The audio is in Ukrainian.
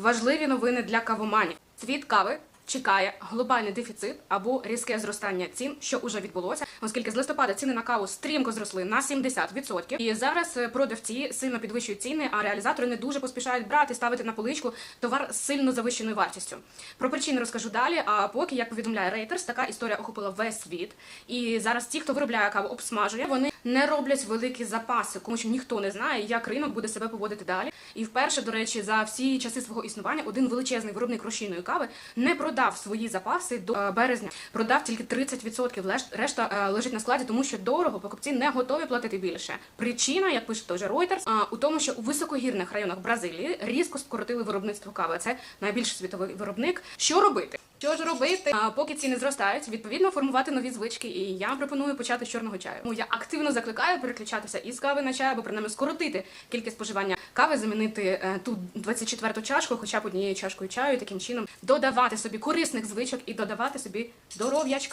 Важливі новини для кавоманів. Світ кави чекає глобальний дефіцит або різке зростання цін, що уже відбулося, оскільки з листопада ціни на каву стрімко зросли на 70%. І зараз е, продавці сильно підвищують ціни, а реалізатори не дуже поспішають брати, ставити на поличку товар з сильно завищеною вартістю. Про причини розкажу далі. А поки, як повідомляє Reuters, така історія охопила весь світ. І зараз ті, хто виробляє каву, обсмажує, вони не роблять великі запаси, тому що ніхто не знає, як ринок буде себе поводити далі. І вперше, до речі, за всі часи свого існування один величезний виробник розчинної кави не продав свої запаси до е, березня. Продав тільки 30%, леш- решта е, лежить на складі, тому що дорого покупці не готові платити більше. Причина, як пише той же Reuters, у тому, що у високогірних районах Бразилії різко скоротили виробництво кави. Це найбільш світовий виробник. Що робити? Що ж робити? Поки ціни зростають, відповідно формувати нові звички. І я пропоную почати з чорного чаю. Тому я активно закликаю переключатися із кави на чай, або принаймні скоротити кількість споживання кави, замінити е, ту 24-ту чашку, хоча б однією чашкою чаю, таким чином додавати собі корисних звичок і додавати собі здоров'ячка.